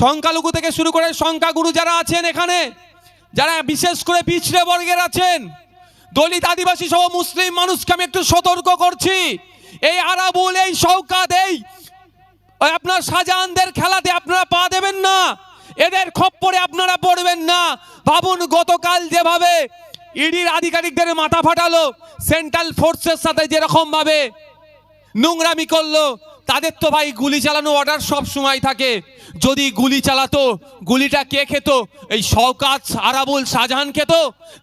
সংখ্যালঘু থেকে শুরু করে সংখ্যাগুরু যারা আছেন এখানে, যারা বিশেষ করে পিছড়ে বর্গের আছেন, দলিত আদিবাসী সহ মুসলিম মানুষকে আমি একটু সতর্ক করছি। এই আরাবুল, এই শওকাত, এই আপনার শাহজাহানদের খেলাতে আপনারা পা দেবেন না। এদের খপ্পরে আপনারা পড়বেন না। ভাবুন গতকাল যেভাবে ইডির আধিকারিকদের মাথা ফাটালো, সেন্ট্রাল ফোর্সের সাথে যেরকম ভাবে নোংরামি করল তাদের তো ভাই গুলি চালানো অর্ডার সব সময় থাকে। যদি গুলি চালাতো, গুলিটা কে খেত? এই শওকাত, আরাবুল, শাহজাহান খেত?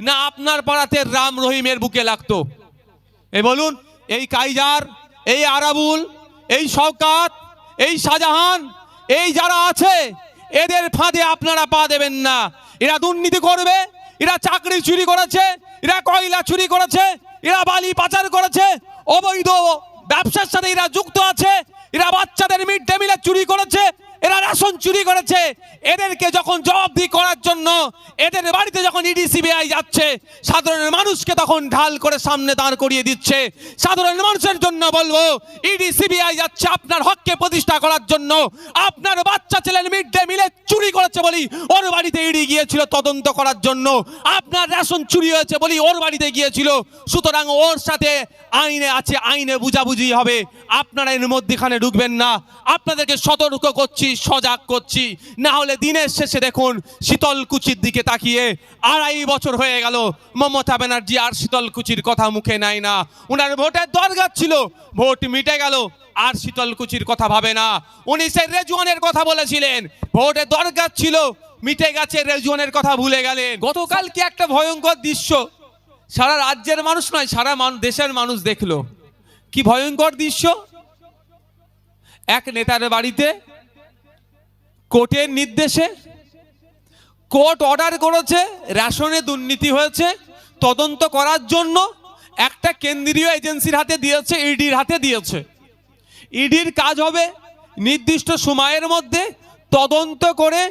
না আপনার পাড়াতে রাম রহিমের বুকে লাগতো? এ বলুন, এই কাইজার, এই আরাবুল, এই শওকাত, এই শাহজাহান, এই যারা আছে, এদের ফাঁদে আপনারা পা দেবেন না। এরা দুর্নীতি করবে, এরা চাকরি চুরি করেছে, এরা কয়লা চুরি করেছে, এরা বালি পাচার করেছে, অবৈধ ব্যবসার সাথে এরা যুক্ত আছে। এরা বাচ্চাদের মিড ডে মিলে চুরি করেছে। রেশন চুরি করেছে, এদেরকে যখন জবাবদি করার জন্য এদের বাড়িতে যখন ইডি, সিবিআই যাচ্ছে, সাধারণ মানুষকে তখন ঢাল করে সামনে দাঁড় করিয়ে দিচ্ছে। সাধারণ মানুষের জন্য বলব, ইডি, সিবিআই যাচ্ছে আপনার হককে প্রতিষ্ঠা করার জন্য। আপনার বাচ্চা ছেলের মিড ডে মিলে চুরি করেছে বলি ওর বাড়িতে ইডি গিয়েছিল তদন্ত করার জন্য। আপনার রেশন চুরি হয়েছে বলি ওর বাড়িতে গিয়েছিল। সুতরাং ওর সাথে আইনে আছে, আইনে বুঝাবুঝি হবে। আপনারা এর মধ্যেখানে ঢুকবেন না। আপনাদেরকে সতর্ক করছি সজাগ করছি। না হলে দিনের শেষে দেখুন শীতলকুচির দিকে তাকিয়ে আড়াই বছর হয়ে গেল। মমতা ব্যানার্জি আর শীতলকুচির কথা মুখে নেয় না। ওনার ভোটের দরকার ছিল। ভোট মিটে গেল। আর শীতলকুচির কথা ভাবে না। উনি সেই রেজুয়ানের কথা বলেছিলেন। ভোটের দরকার ছিল। মিটে গেছে রেজুয়ানের কথা ভুলে গেলেন। গতকাল কি একটা ভয়ঙ্কর দৃশ্য? সারা রাজ্যের মানুষ নয়, সারা দেশের মানুষ দেখল। কি ভয়ঙ্কর দৃশ্য? এক নেতার বাড়িতে কোর্টের নির্দেশে, কোর্ট অর্ডার করেছে, রেশনে দুর্নীতি হয়েছে, তদন্ত করার জন্য একটা কেন্দ্রীয় এজেন্সির হাতে দিয়েছে, ইডির হাতে দিয়েছে। ইডির কাজ হবে নির্দিষ্ট সময়ের মধ্যে তদন্ত করে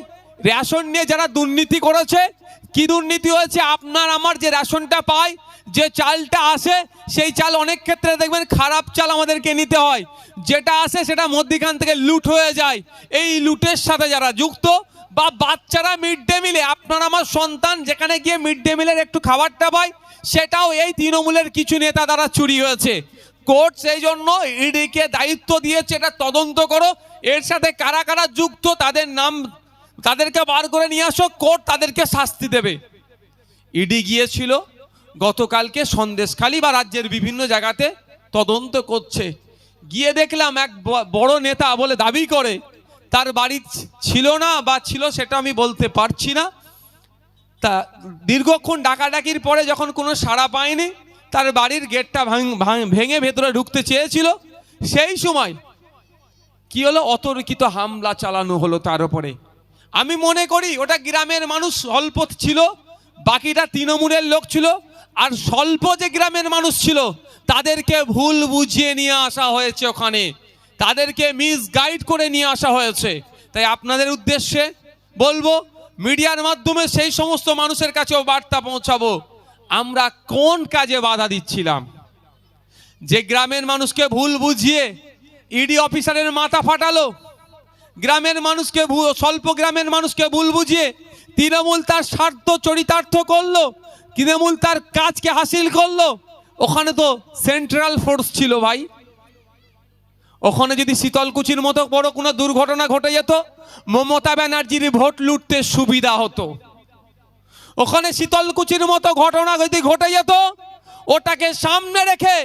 রেশন নিয়ে যারা দুর্নীতি করেছে, কি দুর্নীতি হয়েছে, আপনার, আমার যে রেশনটা পাই যে চালটা আসে, সেই চাল অনেক ক্ষেত্রে দেখবেন খারাপ চাল আমাদেরকে নিতে হয়। যেটা আসে, সেটা মধ্যিখান থেকে লুট হয়ে যায়। এই লুটের সাথে যারা যুক্ত বা বাচ্চারা মিড ডে মিলে, আপনার আমার সন্তান যেখানে গিয়ে মিড ডে মিলের একটু খাবারটা পায়, সেটাও এই তৃণমূলের কিছু নেতা দ্বারা চুরি হয়েছে। কোর্ট সেই জন্য ইডিকে দায়িত্ব দিয়েছে, এটা তদন্ত করো। এর সাথে কারা কারা যুক্ত, তাদের নাম, তাদেরকে বার করে নিয়ে আসো, কোর্ট তাদেরকে শাস্তি দেবে। ইডি গিয়েছিল গতকালকে সন্দেশখালী বা রাজ্যের বিভিন্ন জায়গাতে তদন্ত করছে। গিয়ে দেখলাম এক বড় নেতা বলে দাবি করে, তার বাড়ি ছিল না বা ছিল সেটা আমি বলতে পারছি না। তা দীর্ঘক্ষণ ডাকাডাকির পরে যখন কোনো সাড়া পায়নি, তার বাড়ির গেটটা ভাঙ- ভেতরে ঢুকতে চেয়েছিল। সেই সময় কি হলো? অতর্কিত হামলা চালানো হলো তার উপরে আমি মনে করি ওটা গ্রামের মানুষ স্বল্প ছিল, বাকিটা তৃণমূলের লোক ছিল। আর স্বল্প যে গ্রামের মানুষ ছিল, তাদেরকে ভুল বুঝিয়ে নিয়ে আসা হয়েছে ওখানে। তাদেরকে মিস গাইড করে নিয়ে আসা হয়েছে। তাই আপনাদের উদ্দেশ্যে বলব, মিডিয়ার মাধ্যমে সেই সমস্ত মানুষের কাছেও বার্তা পৌঁছাবো, আমরা কোন কাজে বাধা দিচ্ছিলাম? যে গ্রামের মানুষকে ভুল বুঝিয়ে ইডি অফিসারের মাথা ফাটালো, গ্রামের মানুষকে স্বল্প গ্রামের মানুষকে ভুল বুঝিয়ে তৃণমূল তার স্বার্থ চরিতার্থ করল তৃণমূল তার কাজকে হাসিল করল? ওখানে তো সেন্ট্রাল ফোর্স ছিল ভাই। ওখানে যদি শীতলকুচির মতো বড় কোনো দুর্ঘটনা ঘটে যেত, মমতা ব্যানার্জির ভোট লুটতে সুবিধা হতো। ওখানে শীতলকুচির মতো ঘটনা যদি ঘটে যেত, ওটাকে সামনে রেখে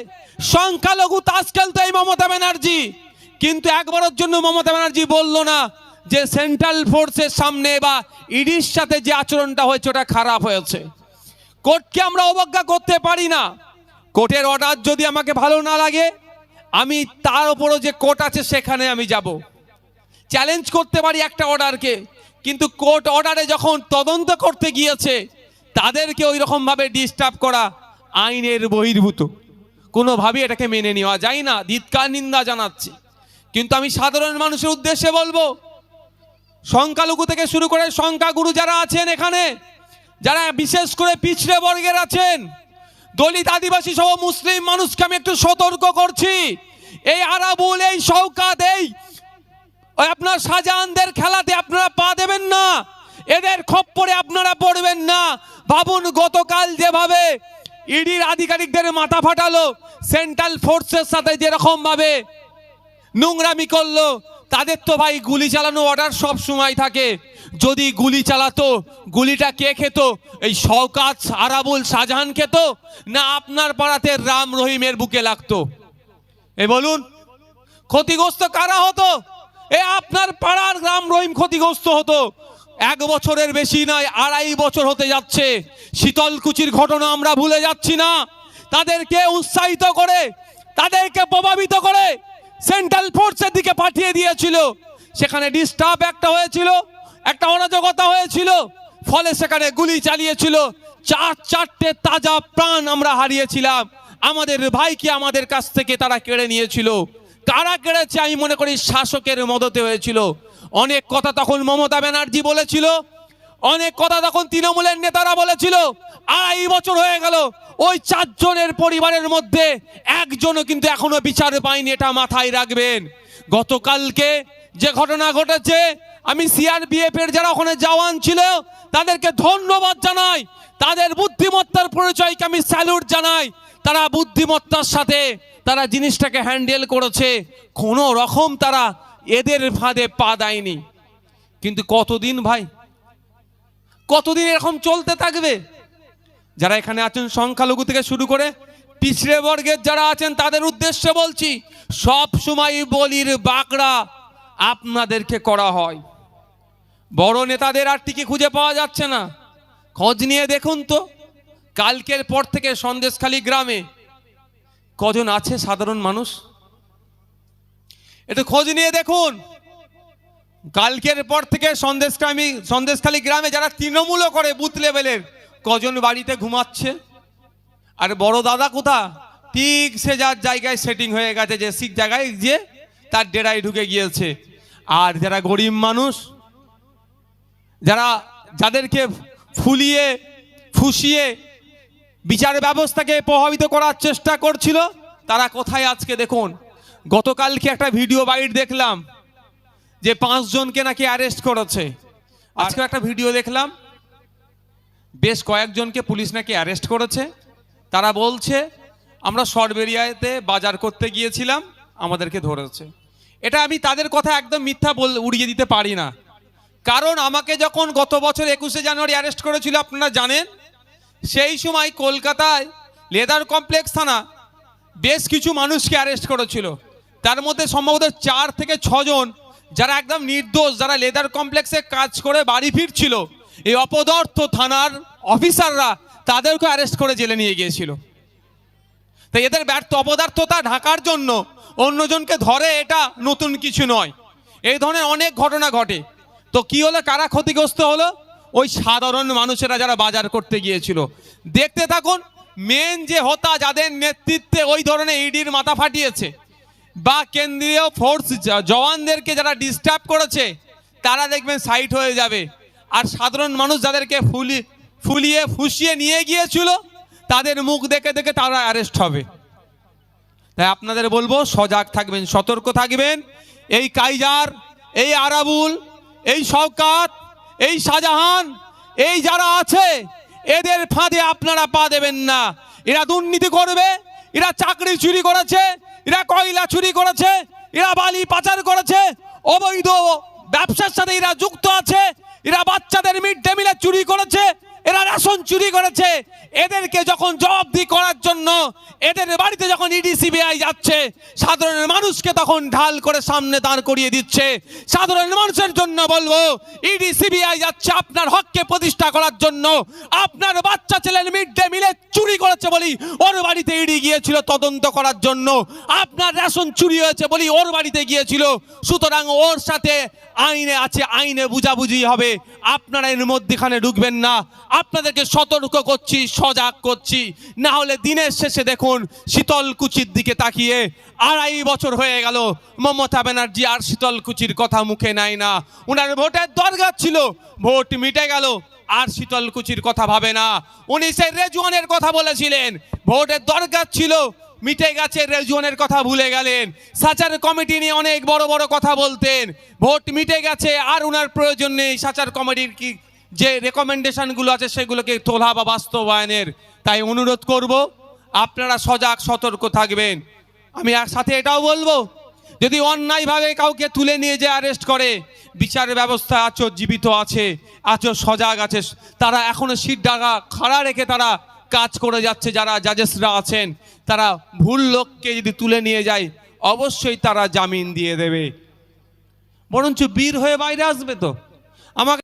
সংখ্যালঘু তাস খেলতো এই মমতা ব্যানার্জি। কিন্তু একবারের জন্য মমতা ব্যানার্জি বলল না যে সেন্ট্রাল ফোর্সের সামনে বা ইডির সাথে যে আচরণটা হয়েছে, ওটা খারাপ হয়েছে। কোর্টকে আমরা অবজ্ঞা করতে পারি না। কোর্টের অর্ডার যদি আমাকে ভালো না লাগে, আমি তার উপরও যে কোর্ট আছে সেখানে আমি যাব। চ্যালেঞ্জ করতে পারি একটা অর্ডারকে কিন্তু কোর্ট অর্ডারে যখন তদন্ত করতে গিয়েছে, তাদেরকে ওই রকমভাবে ডিস্টার্ব করা আইনের বহির্ভূত। কোনোভাবেই এটাকে মেনে নেওয়া যায় না, ধিৎকার, নিন্দা জানাচ্ছি। কিন্তু আমি সাধারণ মানুষের উদ্দেশ্যে বলব, সংখ্যালঘু থেকে শুরু করে সংখ্যাগুরু যারা আছেন এখানে যারা বিশেষ করে পিছড়ে বর্গের আছেন, দলিত আদিবাসী সহ মুসলিম মানুষকে আমি একটু সতর্ক করছি। এই আরাবুল, এই শওকাত, এই আপনার শাহজাহানদের খেলাতে আপনারা পা দেবেন না। এদের খপ্পরে আপনারা পড়বেন না। ভাবুন, গতকাল যেভাবে ইডির আধিকারিকদের মাথা ফাটালো, সেন্ট্রাল ফোর্সের সাথে যেরকম ভাবে নোংরামি করল, তাদের তো ভাই গুলি চালানো অর্ডার সব সময় থাকে। যদি গুলি চালাতো, গুলিটা কে খেত? এই শওকাত আরাবুল শাহজাহান খেত? না আপনার পাড়াতে রাম রহিমের বুকে লাগতো? এ বলুন, ক্ষতিগ্রস্ত কারা হতো? এ আপনার পাড়ার রাম রহিম ক্ষতিগ্রস্ত হতো। এক বছরের বেশি নয়, আড়াই বছর হতে যাচ্ছে। শীতলকুচির ঘটনা আমরা ভুলে যাচ্ছি না। তাদেরকে উৎসাহিত করে, তাদেরকে প্রভাবিত করে, সেন্ট্রাল ফোর্সের দিকে পাঠিয়ে দিয়েছিল। সেখানে ডিস্টার্ব একটা হয়েছিল। একটা অরাজকতা হয়েছিল, ফলে সেখানে গুলি চালিয়েছিল। চার চারটে তাজা প্রাণ আমরা হারিয়েছিলাম। আমাদের ভাইকে আমাদের কাছ থেকে তারা কেড়ে নিয়েছিল। কারা কেড়েছে আমি মনে করি শাসকের মদতে হয়েছিল। অনেক কথা তখন মমতা ব্যানার্জি বলেছিল। অনেক কথা তখন তৃণমূলের নেতারা বলেছিল। আড়াই বছর হয়ে গেল, ওই চারজনের পরিবারের মধ্যে একজনও কিন্তু এখনও বিচার পায়নি, এটা মাথায় রাখবেন। গতকালকে যে ঘটনা ঘটেছে, আমি সিআরপিএফ এর যারা ওখানে জওয়ান ছিল, তাদেরকে ধন্যবাদ জানাই। তাদের বুদ্ধিমত্তার পরিচয়কে আমি স্যালুট জানাই। তারা বুদ্ধিমত্তার সাথে তারা জিনিসটাকে হ্যান্ডেল করেছে। কোনো রকম তারা এদের ফাঁদে পা দেয়নি। কিন্তু কতদিন ভাই? কতদিন এরকম চলতে থাকবে? যারা এখানে আছেন, সংখ্যালঘু থেকে শুরু করে পিছড়ে বর্গের যারা আছেন, তাদের উদ্দেশ্যে বলছি সব সময় বলির বাকড়া আপনাদেরকে করা হয়। বড় নেতাদের আর টিকে খুঁজে পাওয়া যাচ্ছে না। খোঁজ নিয়ে দেখুন তো, কালকের পর থেকে সন্দেশখালী গ্রামে কজন আছে সাধারণ মানুষ? একটু খোঁজ নিয়ে দেখুন। কালকের পর থেকে সন্দেশকামী সন্দেশখালী গ্রামে যারা তৃণমূলও করে বুথ লেভেলের, কজন বাড়িতে ঘুমাচ্ছে? আর বড় দাদা কোথা ঠিক সে যার জায়গায় সেটিং হয়ে গেছে, যে শিখ জায়গায় যে তার ডেরায় ঢুকে গিয়েছে। আর যারা গরিব মানুষ, যারা যাদেরকে ফুলিয়ে, ফুসিয়ে বিচার ব্যবস্থাকে প্রভাবিত করার চেষ্টা করছিল, তারা কোথায় আজকে দেখুন? গতকালকে একটা ভিডিও বাইট দেখলাম যে পাঁচজনকে নাকি অ্যারেস্ট করেছে। আজকে একটা ভিডিও দেখলাম, বেশ কয়েকজনকে পুলিশ নাকি অ্যারেস্ট করেছে। তারা বলছে, আমরা সরবেরিয়াতে বাজার করতে গিয়েছিলাম, আমাদেরকে ধরেছে। এটা আমি তাদের কথা একদম মিথ্যা বল, উড়িয়ে দিতে পারি না। কারণ আমাকে যখন গত বছর একুশে জানুয়ারি অ্যারেস্ট করেছিল, আপনারা জানেন, সেই সময় কলকাতায় লেদার কমপ্লেক্স থানা বেশ কিছু মানুষকে অ্যারেস্ট করেছিল। তার মধ্যে সম্ভবত চার থেকে ছজন যারা একদম নির্দোষ, যারা লেদার কমপ্লেক্সে কাজ করে বাড়ি ফিরছিল, এই অপদার্থ থানার অফিসাররা তাদেরকে অ্যারেস্ট করে জেলে নিয়ে গিয়েছিল। তাই এদের ব্যর্থ অপদার্থতা ঢাকার জন্য অন্যজনকে ধরে এটা নতুন কিছু নয়। এই ধরনের অনেক ঘটনা ঘটে। তো কি হলো? কারা ক্ষতিগ্রস্ত হলো? ওই সাধারণ মানুষেরা যারা বাজার করতে গিয়েছিল। দেখতে থাকুন মেন যে হতা যাদের নেতৃত্বে ওই ধরনের ইডির মাথা ফাটিয়েছে বা কেন্দ্রীয় ফোর্স জওয়ানদেরকে যারা ডিস্টার্ব করেছে, তারা দেখবেন সাইট হয়ে যাবে। আর সাধারণ মানুষ যাদেরকে ফুলি, ফুলিয়ে, ফুসিয়ে নিয়ে গিয়েছিল তাদের মুখ দেখে দেখে তারা অ্যারেস্ট হবে। তাই আপনাদের বলব, সজাগ থাকবেন, সতর্ক থাকবেন। এই কাইজার, এই আরাবুল, এই শওকাত, এই শাহজাহান, এই যারা আছে, এদের ফাঁদে আপনারা পা দেবেন না। এরা দুর্নীতি করবে, এরা চাকরি চুরি করেছে, এরা কয়লা চুরি করেছে, এরা বালি পাচার করেছে, অবৈধ ব্যবসার সাথে এরা যুক্ত আছে, এরা বাচ্চাদের মিড ডে মিলে চুরি করেছে এরা রেশন চুরি করেছে। এদেরকে যখন জবাবদি করার জন্য এদের বাড়িতে যখন ইডি, সিবিআই যাচ্ছে, সাধারণ মানুষকে তখন ঢাল করে সামনে দাঁড় করিয়ে দিচ্ছে। সাধারণ মানুষের জন্য বলব, ইডি, সিবিআই যাচ্ছে আপনার হককে প্রতিষ্ঠা করার জন্য। আপনার বাচ্চা ছেলের মিড ডে মিলে চুরি করেছে বলি ওর বাড়িতে ইডি গিয়েছিল তদন্ত করার জন্য। আপনার রেশন চুরি হয়েছে বলি ওর বাড়িতে গিয়েছিল। সুতরাং ওর সাথে আইনে আছে, আইনে বুঝাবুঝি হবে। আপনারা এর মধ্যেখানে ঢুকবেন না। আপনাদেরকে সতর্ক করছি, সজাগ করছি। না হলে দিনের শেষে দেখুন শীতলকুচির দিকে তাকিয়ে আড়াই বছর হয়ে গেল, মমতা ব্যানার্জি আর শীতলকুচির কথা মুখে নেয় না। ওনার ভোটের দরকার ছিল, ভোট মিটে গেল, আর শীতলকুচির কথা ভাবে না। উনি সে রেজুয়ানের কথা বলেছিলেন, ভোটের দরকার ছিল, মিটে গেছে রেজুয়ানের কথা ভুলে গেলেন। সাচার কমিটি নিয়ে অনেক বড় বড় কথা বলতেন, ভোট মিটে গেছে আর উনার প্রয়োজন নেই, সাচার কমিটির কি যে রেকমেন্ডেশনগুলো আছে সেগুলোকে তোলা বা বাস্তবায়নের, তাই অনুরোধ করব, আপনারা সজাগ, সতর্ক থাকবেন। আমি সাথে এটাও বলব, যদি অন্যায়ভাবে কাউকে তুলে নিয়ে যে অ্যারেস্ট করে, বিচার ব্যবস্থা আছো জীবিত আছে আছো সজাগ আছে, তারা এখনও সিট ডাকা খাড়া রেখে তারা কাজ করে যাচ্ছে, যারা জাজেসরা আছেন, তারা ভুল লোককে যদি তুলে নিয়ে যায়, অবশ্যই তারা জামিন দিয়ে দেবে। বরঞ্চ বীর হয়ে বাইরে আসবে তো। আমাকে